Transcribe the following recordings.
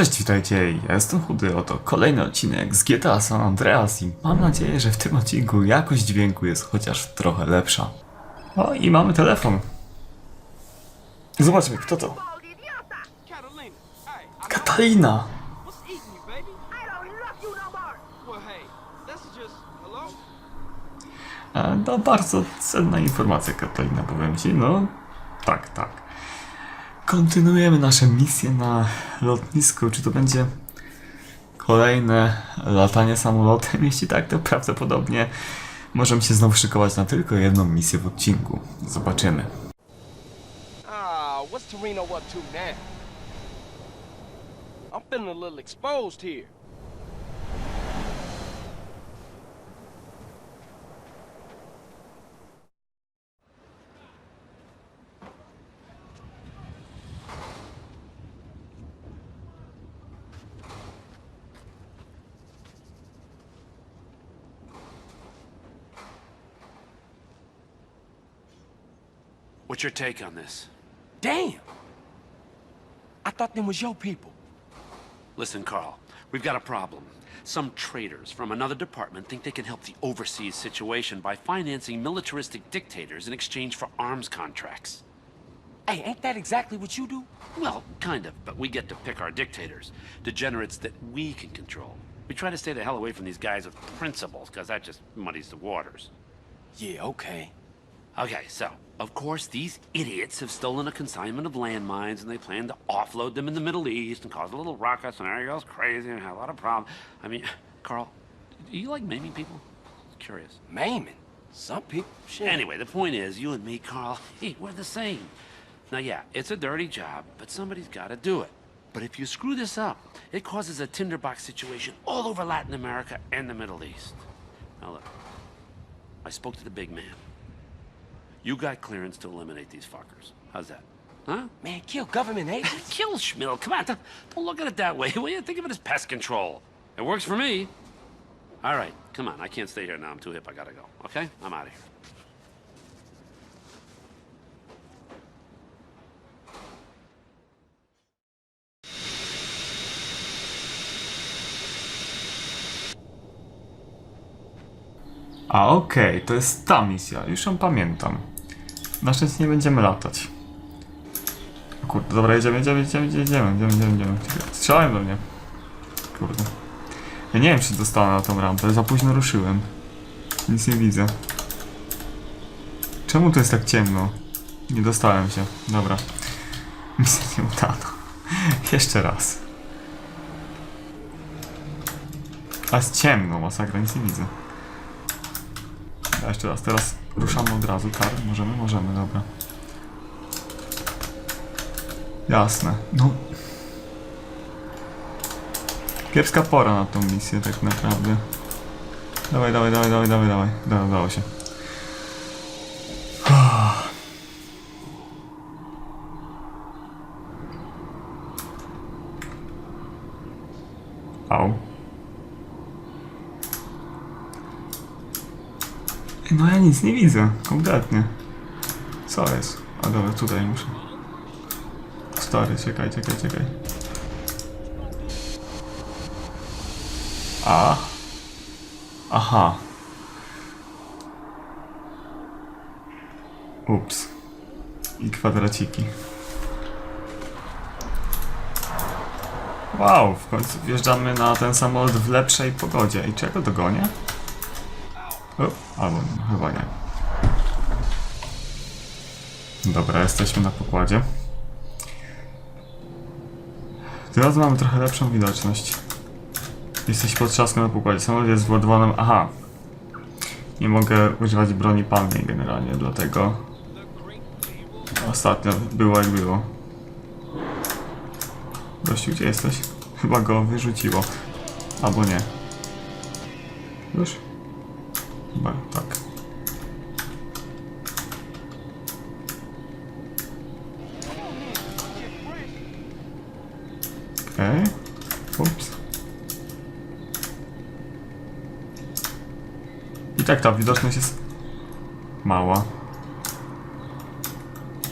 Cześć, witajcie, ja jestem Chudy, oto kolejny odcinek z GTA San Andreas i mam nadzieję, że w tym odcinku jakość dźwięku jest chociaż trochę lepsza. O, i mamy telefon. Zobaczmy, kto to? Katalina! E, No, bardzo cenna informacja, Katalina, powiem ci. No, tak, tak. Kontynuujemy nasze misje na lotnisku. Czy to będzie kolejne latanie samolotem? Jeśli tak, to prawdopodobnie możemy się znowu szykować na tylko jedną misję w odcinku. Zobaczymy. Ah, what's up to now? I'm a little exposed here. What's your take on this? Damn. I thought them was your people. Listen, Carl, we've got a problem. Some traitors from another department think they can help the overseas situation by financing militaristic dictators in exchange for arms contracts. Hey, ain't that exactly what you do? Well, kind of, but we get to pick our dictators. Degenerates that we can control. We try to stay the hell away from these guys with principles, because that just muddies the waters. Yeah, okay. Okay, so, of course, these idiots have stolen a consignment of landmines and they plan to offload them in the Middle East and cause a little ruckus and everybody goes crazy and have a lot of problems. I mean, Carl, do you like maiming people? Curious. Maiming. Some people. Shit. Anyway, the point is, you and me, Carl, hey, we're the same. Now, yeah, it's a dirty job, but somebody's got to do it. But if you screw this up, it causes a tinderbox situation all over Latin America and the Middle East. Now, look, I spoke to the big man. You got clearance to eliminate these fuckers. How's that? Huh? Man, kill government eh? agents. Kill Schmill. Come on, don't, don't look at it that way. Will you think of it as pest control? It works for me. All right, come on. I can't stay here now. I'm too hip. I gotta go. Okay? I'm out of here. A okej, to jest ta misja, już ją pamiętam. Na szczęście nie będziemy latać. O Kurde, dobra, jedziemy, jedziemy, jedziemy, jedziemy, jedziemy, jedziemy, jedziemy. Strzelają do mnie. Kurde. Ja nie wiem, czy dostałem na tą rampę, za późno ruszyłem. Nic nie widzę. Czemu to jest tak ciemno? Nie dostałem się. Dobra. Misja nie udana. Jeszcze raz. A jest ciemno, masakra, nic nie widzę. Ja jeszcze raz, teraz ruszamy od razu, kar? Możemy? Możemy, dobra. Jasne, no. Kiepska pora na tą misję, tak naprawdę. Dawaj, dawaj, dawaj, dawaj, dawaj, dawaj. Da, udało się. No ja nic nie widzę, kompletnie. Co jest? A dobra, tutaj muszę. Stary, czekaj, czekaj, czekaj. A. Aha. Ups. I kwadraciki. Wow, w końcu wjeżdżamy na ten samolot w lepszej pogodzie. I czego dogonię? O, albo chyba nie. Dobra, jesteśmy na pokładzie. Teraz mamy trochę lepszą widoczność. Jesteś pod trzaskiem na pokładzie. Samolot jest władowanym. Aha. Nie mogę używać broni palnej generalnie, dlatego ostatnio było jak było. Gościu, gdzie jesteś? Chyba go wyrzuciło. Albo nie. Już? Chyba tak. Okej. Ups. I tak ta widoczność jest mała.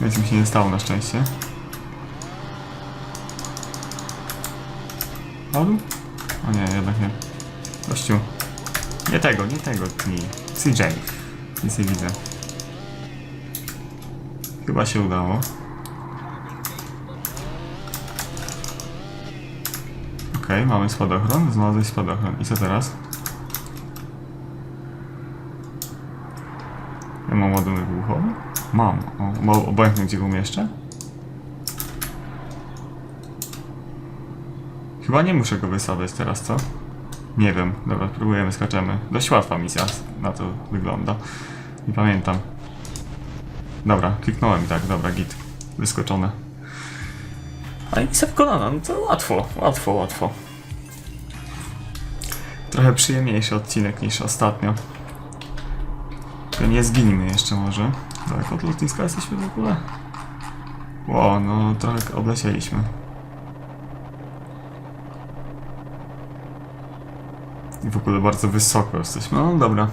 Nic mi się nie stało na szczęście. Padł? O nie, jednak nie. Gościu. Nie tego, nie tego tnij. CJ. Nic nie widzę. Chyba się udało. Okej, mamy spadochron. Znalazłeś spadochron. I co teraz? Ja mam ładunek wybuchowy? Mam. O, bo obojętnie gdzie go umieszczę? Chyba nie muszę go wysadzać teraz, co? Nie wiem. Dobra, próbujemy, skaczemy. Dość łatwa misja na to wygląda. Nie pamiętam. Dobra, kliknąłem tak, dobra, git. Wyskoczone. A misja wykonana, no to łatwo, łatwo, łatwo. Trochę przyjemniejszy odcinek niż ostatnio. To nie zginimy jeszcze może. Daleko od lotniska jesteśmy w ogóle? Ło, no trochę oblecieliśmy. W ogóle bardzo wysoko jesteśmy. No dobra.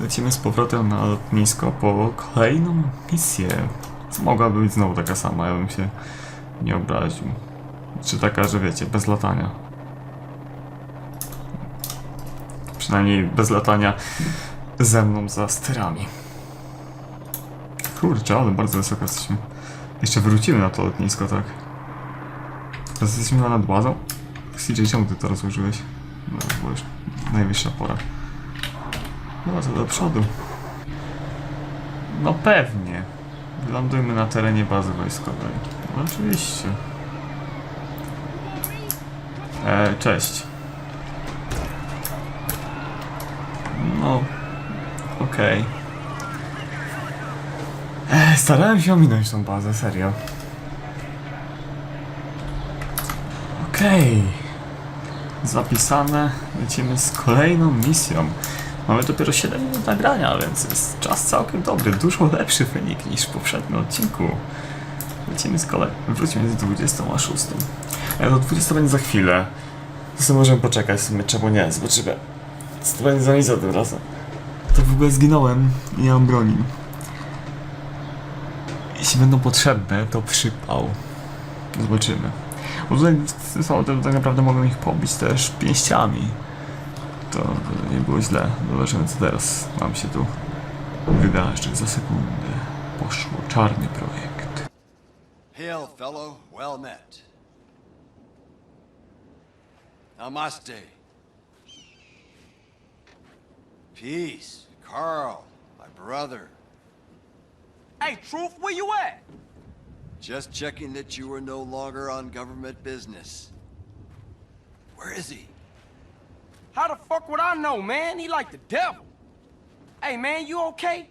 Lecimy z powrotem na lotnisko po kolejną misję. Co mogłaby być znowu taka sama, ja bym się nie obraził. Czy taka, że wiecie, bez latania. Przynajmniej bez latania ze mną za sterami. Kurczę, ale bardzo wysoko jesteśmy. Jeszcze wrócimy na to lotnisko, tak? Teraz jesteśmy nad bazą. CJ, czemu ty to rozłożyłeś? No, bo już najwyższa pora. No to do przodu. No pewnie. Lądujmy na terenie bazy wojskowej. No oczywiście. E, cześć. No, okej. E, Starałem się ominąć tą bazę, serio. Okej. Zapisane. Lecimy z kolejną misją. Mamy dopiero 7 minut nagrania, więc jest czas całkiem dobry. Dużo lepszy wynik niż w poprzednim odcinku. Lecimy z kolei. Wrócimy z 26. E, do 20 będzie za chwilę. To możemy poczekać w sumie, czemu nie? Zobaczymy. Co to będzie za misja tym razem? To w ogóle zginąłem i nie mam broni. Jeśli będą potrzebne, to przypał. Zobaczymy. Bo tutaj samolotem tak naprawdę mogę ich pobić też pięściami. To nie było źle. Zobaczymy co teraz nam się tu wydarzy. Za sekundę poszło. Czarny projekt. Hail, fellow. Well met. Namaste. Peace, Carl, my brother. Hey, Truth, where you at? Just checking that you were no longer on government business. Where is he? How the fuck would I know, man? He like the devil. Hey, man, you okay?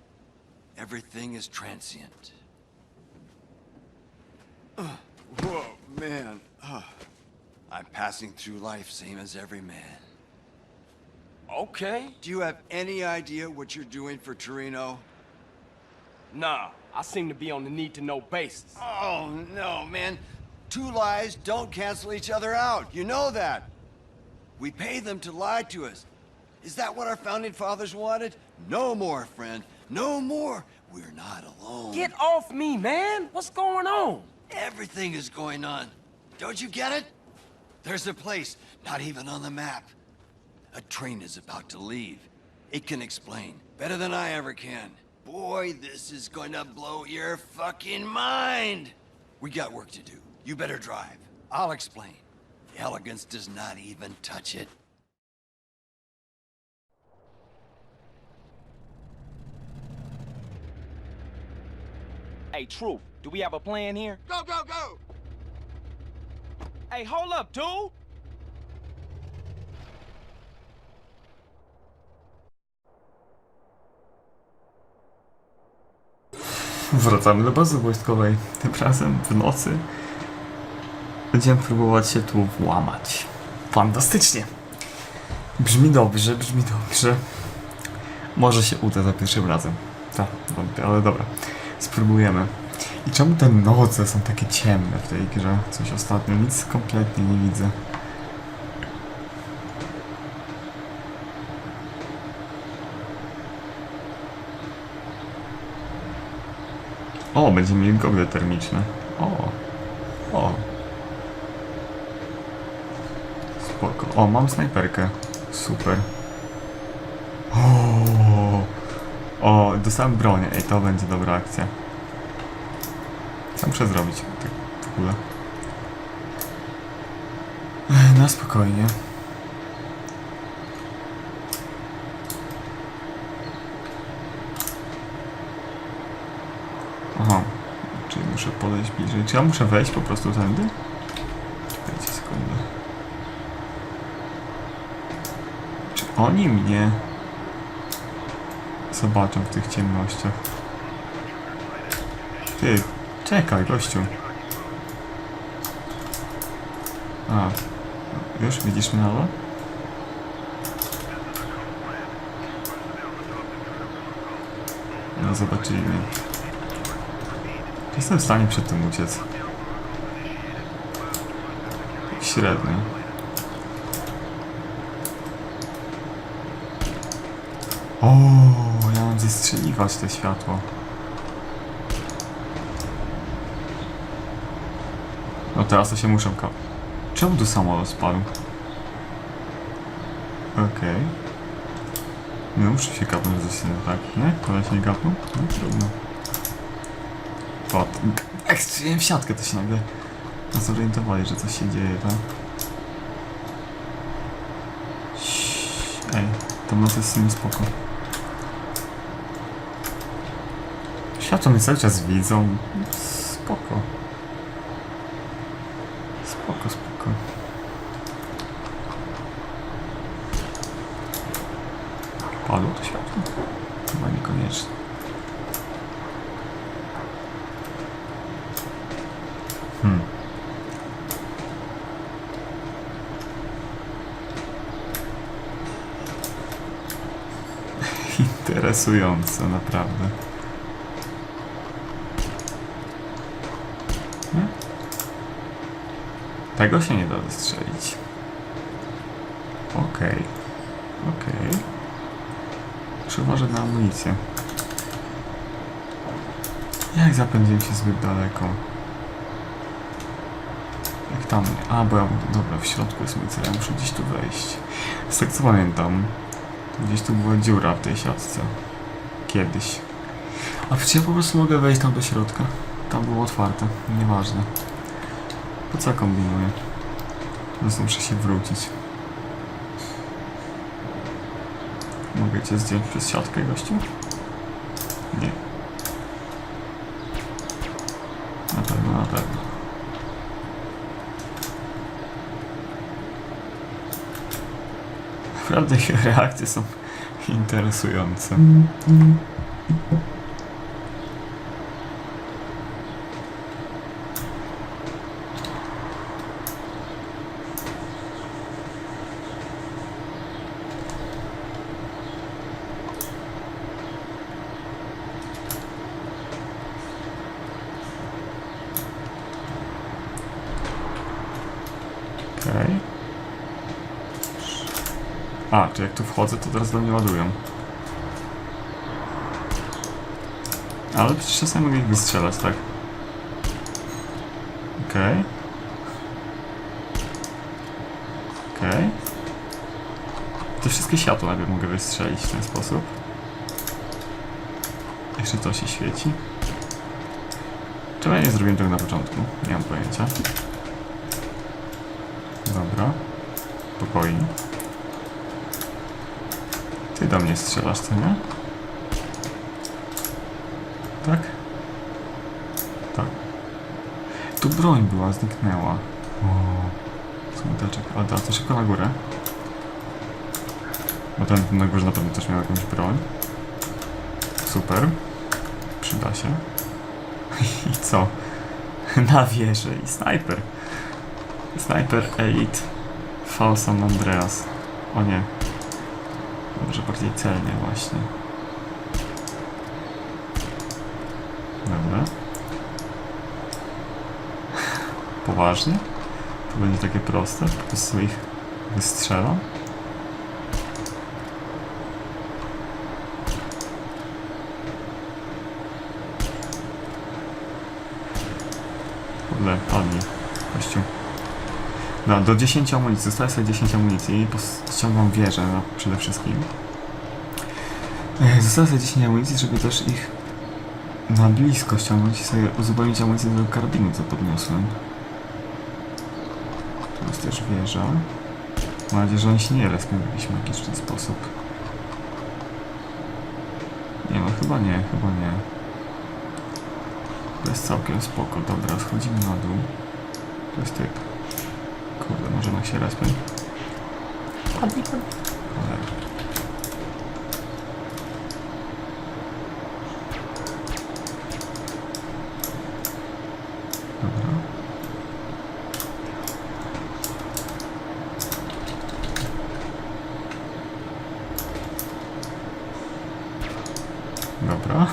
Everything is transient. Ugh, whoa, man. Ugh. I'm passing through life same as every man. Okay. Do you have any idea what you're doing for Torino? Nah, I seem to be on the need-to-know basis. Oh, no, man. Two lies don't cancel each other out. You know that. We pay them to lie to us. Is that what our founding fathers wanted? No more, friend. No more. We're not alone. Get off me, man. What's going on? Everything is going on. Don't you get it? There's a place not even on the map. A train is about to leave. It can explain better than I ever can. Boy, this is going to blow your fucking mind. We got work to do. You better drive. I'll explain. The elegance does not even touch it. Hey, Truth, do we have a plan here? Go, go, go! Hey, hold up, dude. Wracamy do bazy wojskowej. Tym razem w nocy. Będziemy próbować się tu włamać. Fantastycznie. Brzmi dobrze, brzmi dobrze. Może się uda za pierwszym razem. Tak, ale dobra. Spróbujemy. I czemu te noce są takie ciemne w tej grze? Coś ostatnio, nic kompletnie nie widzę. O, będziemy mieli gogle termiczne. O. O. Spoko. O, mam snajperkę. Super. O, o, dostałem bronię. Ej, to będzie dobra akcja. Co muszę zrobić tak w ogóle? Na spokojnie. Aha, czyli muszę podejść bliżej. Czy ja muszę wejść po prostu tędy? Czekajcie sekundę. Czy oni mnie zobaczą w tych ciemnościach? Ty, czekaj, gościu. A, już widzisz mnie nadal? No, zobaczyli mnie. Czy Jestem w stanie przed tym uciec. Tak średnio. O, ja mam zestrzeliwać te światło. No teraz to się muszę ka... Czemu tu samolot spadł? Okej. No muszę się kapnąć ze ściany, tak? Nie? Się nie kapnął? No trudno. Pat. Jak strzeliłem w siatkę, to się nagle zorientowali, że coś się dzieje, tak? Ej, to noc jest z nim spoko. Światło mnie cały czas widzą. Spoko, spoko. Padło to światło? Chyba niekoniecznie. Hmm. Interesujące, naprawdę. Nie? Tego się nie da wystrzelić. Okej. Okej. Muszę uważać na amunicję. Jak zapędziłem się zbyt daleko? Jak tam? A, bo ja... Dobra, w środku jest mój cel, ja muszę gdzieś tu wejść. Z tego co pamiętam, gdzieś tu była dziura w tej siatce. Kiedyś. A przecież ja po prostu mogę wejść tam do środka. Tam było otwarte. Nieważne. Po co kombinuję? Prostu muszę się wrócić. Mogę cię zdjąć przez siatkę, gościu? Nie. Na pewno, na pewno. Naprawdę ich reakcje są interesujące. Okej. A, czy jak tu wchodzę, to teraz do mnie ładują. Ale przecież czasami mogę ich wystrzelać, tak? Okej. Okej. Te wszystkie światła najpierw mogę wystrzelić w ten sposób. Jeszcze to się świeci. Czemu ja nie zrobiłem tego na początku? Nie mam pojęcia. Dobra. Spokojnie. Ty do mnie strzelasz, co nie? Tak? Tak. Tu broń była, zniknęła. O, smuteczek. Teraz to szybko na górę. Bo ten na górze na pewno też miał jakąś broń. Super. Przyda się. I co? Na wieżę i snajper. Sniper Elite V San Andreas. O nie. Może bardziej celnie właśnie. Dobra. Poważnie? To będzie takie proste? Po prostu ich wystrzelam? Kurde, padnie. No, do 10 amunicji. Zostawię sobie 10 amunicji ściągam wieżę no, przede wszystkim. E, Zostawię sobie 10 amunicji, żeby też ich na blisko ściągnąć i sobie uzupełnić amunicję do karabinu, co podniosłem. Tu jest też wieża. Mam nadzieję, że oni się nie respią w jakiś magiczny sposób. Nie no, chyba nie, chyba nie. To jest całkiem spoko. Dobra, schodzimy na dół. To jest typ. Na się respią? Padli, padli. Cholera. Dobra. Dobra.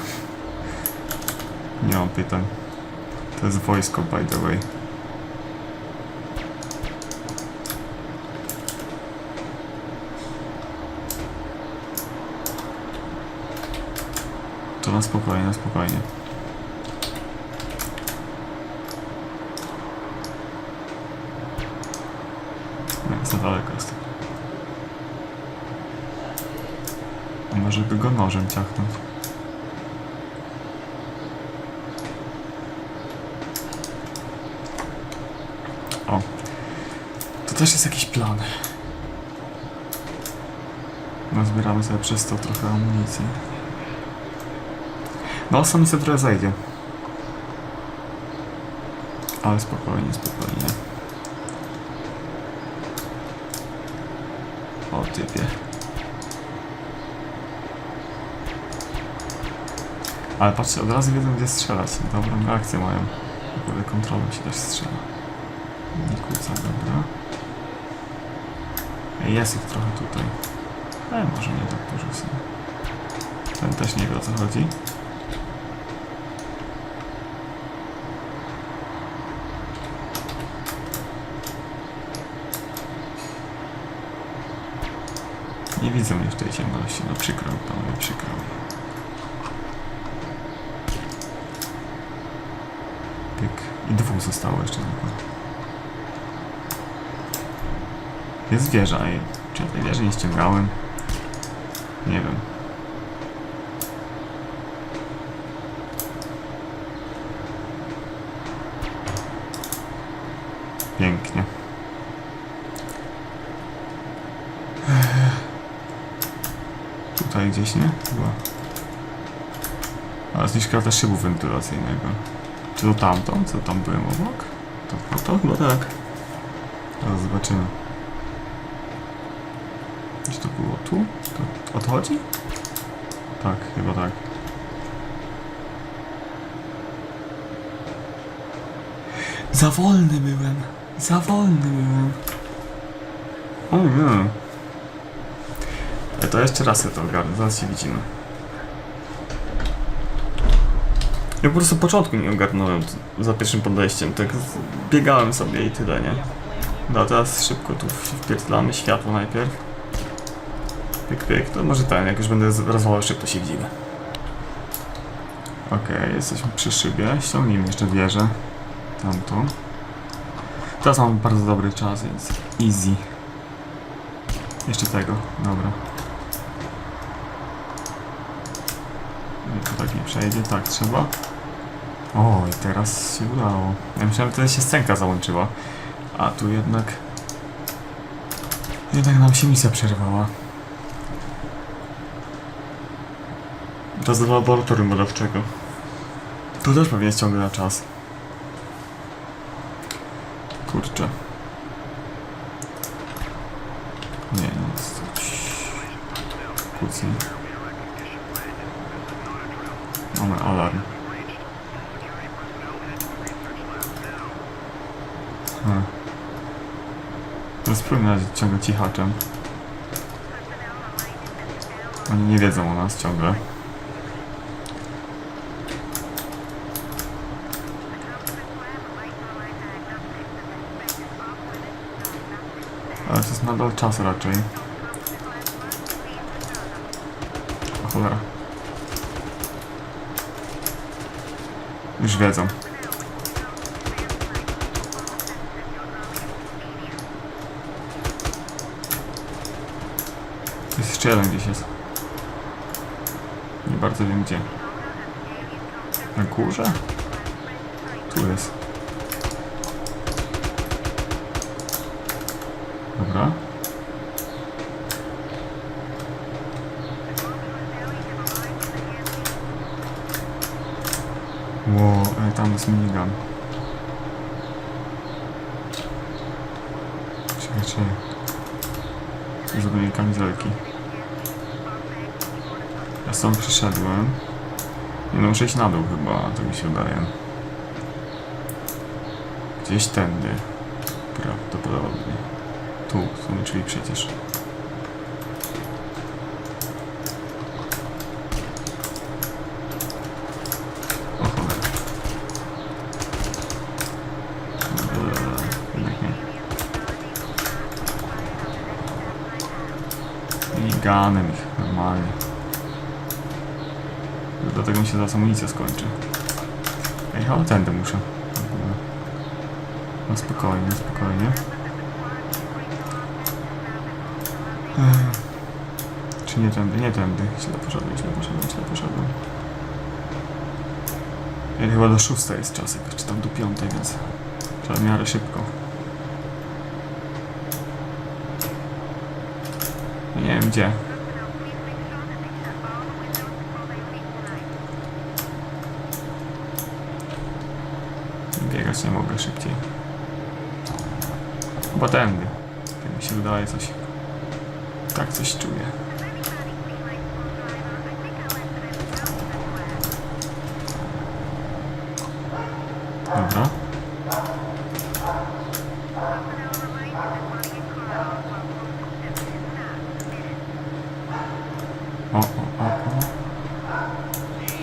Nie mam pytań. To jest wojsko, by the way. Spokojnie, na spokojnie. Nie, za daleko jest. Może by go nożem ciachnąć? O. To też jest jakiś plan. No zbieramy sobie przez to trochę amunicji. No, sami sobie trochę zajdzie. Ale spokojnie, spokojnie. O typie. Ale patrzcie, od razu wiedzą gdzie strzelać. Dobrą reakcję mają. W ogóle kontrolą się też strzela. Nie kłóca, dobra. Jest ich trochę tutaj. Ale może nie tak dużo są. Ten też nie wie o co chodzi. Nie widzę mnie w tej ciemności. No przykro panowie, przykro. Pyk. I dwóch zostało jeszcze tylko. Jest wieża i czy ja tej wieży nie ściągałem? Nie wiem. Pięknie. Tutaj gdzieś, nie? Chyba. A zniszka też szybu wentylacyjnego. Czy to tamtą? Co tam byłem obok? To, to, to chyba tak. Teraz zobaczymy. Czy to było tu? To, o to chodzi? Tak, chyba tak. Za wolny byłem. Za wolny byłem. O nie. To jeszcze raz ja to ogarnę, zaraz się widzimy. Ja po prostu początku nie ogarnąłem za pierwszym podejściem, tak biegałem sobie i tyle, nie? No teraz szybko tu wpierdlamy światło najpierw. Pyk, pyk, to może ten, jak już będę rozwalał szybko się widzimy. Okej, jesteśmy przy szybie, ściągnijmy jeszcze wieżę. Tamtą. Teraz mam bardzo dobry czas, więc easy. Jeszcze tego, dobra. To tak nie przejdzie, tak trzeba. O, i teraz się udało. Ja myślałem, że to się scenka załączyła. A tu jednak... Jednak nam się misja przerwała. To z laboratorium badawczego. To też pewnie ciągle na czas. Kurczę. Nie, jest to... Kucnij. Mamy alarm. Hmm. To spróbujmy na ciągle cichaczem. Oni nie wiedzą o nas ciągle. Ale to jest nadal czas raczej. O cholera. wiedzą. Jest jeszcze jeden gdzieś jest. Nie bardzo wiem gdzie. Na górze? Tu jest. Dobra. Ło, ale tam jest minigun. Czekaj, czekaj. Zrobię kamizelki. Ja stąd przyszedłem. Nie no, muszę iść na dół chyba, to mi się wydaje. Gdzieś tędy. Prawdopodobnie. Tu są drzwi przecież. O cholera. Eee, jednak nie. I ich normalnie. Dlatego mi się zaraz amunicja skończy. Ej, ale tędy muszę. No spokojnie, spokojnie. Czy nie tędy? Nie tędy. Źle poszedłem, źle poszedłem, źle poszedłem. Ja chyba do szóstej jest czasek, czy tam do piątej, więc trzeba w miarę szybko. Nie wiem gdzie. Biegać nie mogę szybciej. Chyba tędy. Tak mi się wydaje coś. Tak coś czuję. Dobra. O, o, o, o.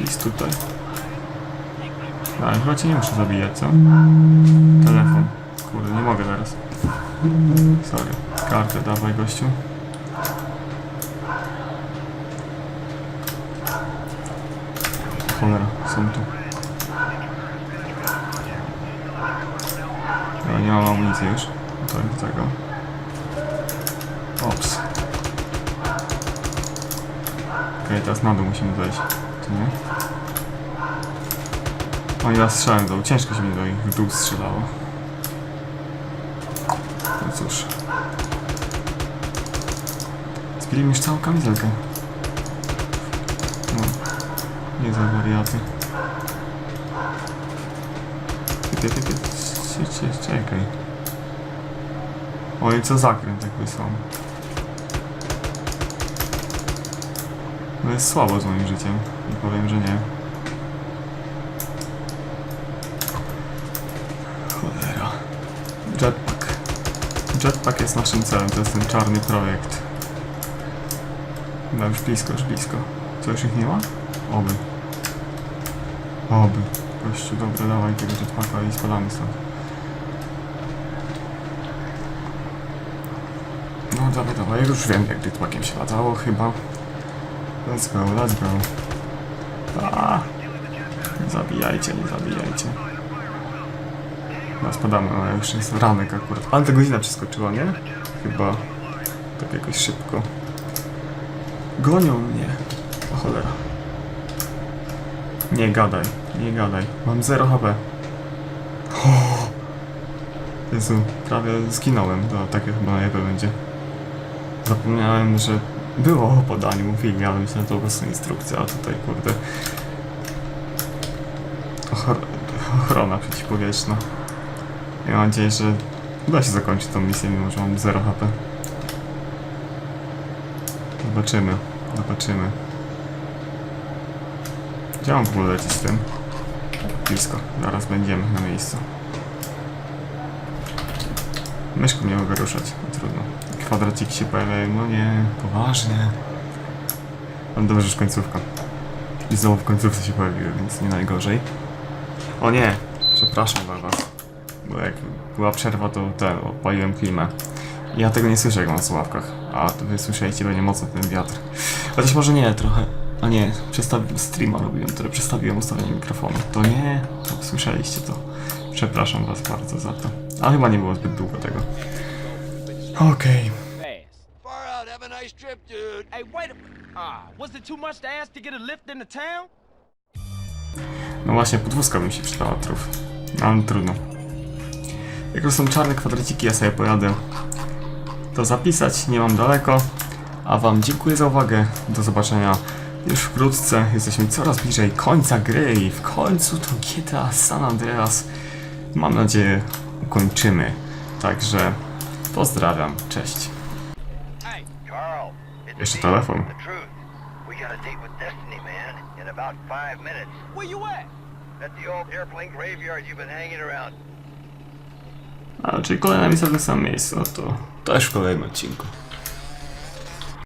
Jest tutaj. No, ale chyba cię nie muszę zabijać, co? Telefon. Kurde, nie mogę teraz. Sorry. Kartę dawaj, gościu. Cholera, są tu. Ja nie mam amunicji już. To do tego. Ops. Okej, teraz na dół musimy zejść. Czy nie? O, ja strzelałem do Ciężko się mi do w dół strzelało. No cóż. Zbili już całą kamizelkę. No. Nie za wariaty. Ty, ty, ty, ty, ty, ty, czekaj. Oj, co zakręt jakby są. No jest słabo z moim życiem. Nie powiem, że nie. Cholera. Jetpack. Jetpack jest naszym celem, to jest ten czarny projekt. Chyba już blisko, już blisko. Co, już ich nie ma? Oby. Oby. Gościu, dobra, dawaj tego jetpacka i spadamy stąd. No dawaj, dawaj, już wiem jak jetpackiem się latało chyba. Let's go, let's go. A, zabijajcie, nie zabijajcie. No spadamy, ale już jest ranek akurat. Ale ta godzina przeskoczyła, nie? Chyba. Tak jakoś szybko. Gonią mnie. O cholera. Nie gadaj, nie gadaj. Mam 0 HP. O! Jezu, prawie zginąłem. To takie chyba najlepiej będzie. Zapomniałem, że było o podaniu ale myślałem, że to po prostu instrukcja, a tutaj kurde... Ochrona przeciwpowietrzna. Ja mam nadzieję, że uda się zakończyć tą misję, mimo że mam 0 HP. Zobaczymy, zobaczymy. Gdzie mam w ogóle lecieć z tym? Blisko, zaraz będziemy na miejscu. Myszką nie mogę ruszać, no trudno. Kwadraciki się pojawiają, no nie, poważnie. Ale dobrze, już końcówka. I znowu w końcówce się pojawiły, więc nie najgorzej. O nie, przepraszam was. Bo jak była przerwa, to ten, odpaliłem klimę. I ja tego nie słyszę, jak mam w słuchawkach. A to wy słyszeliście będzie mocno ten wiatr. Chociaż może nie, trochę. A nie, przestawiłem streama robiłem, które przestawiłem ustawienie mikrofonu. To nie, to słyszeliście to. Przepraszam was bardzo za to. Ale chyba nie było zbyt długo tego. Okej. A a Ah, a? No właśnie, podwózka bym się przydała truf. No, ale trudno. Jak już są czarne kwadraciki, ja sobie pojadę to zapisać, nie mam daleko. A wam dziękuję za uwagę, do zobaczenia już wkrótce. Jesteśmy coraz bliżej końca gry i w końcu to GTA San Andreas, mam nadzieję, ukończymy. Także pozdrawiam, cześć. Jeszcze telefon. Where you? At the old airplane graveyard you've been hanging around. A, czyli kolejna misja w tym samym miejscu, no to też w kolejnym odcinku.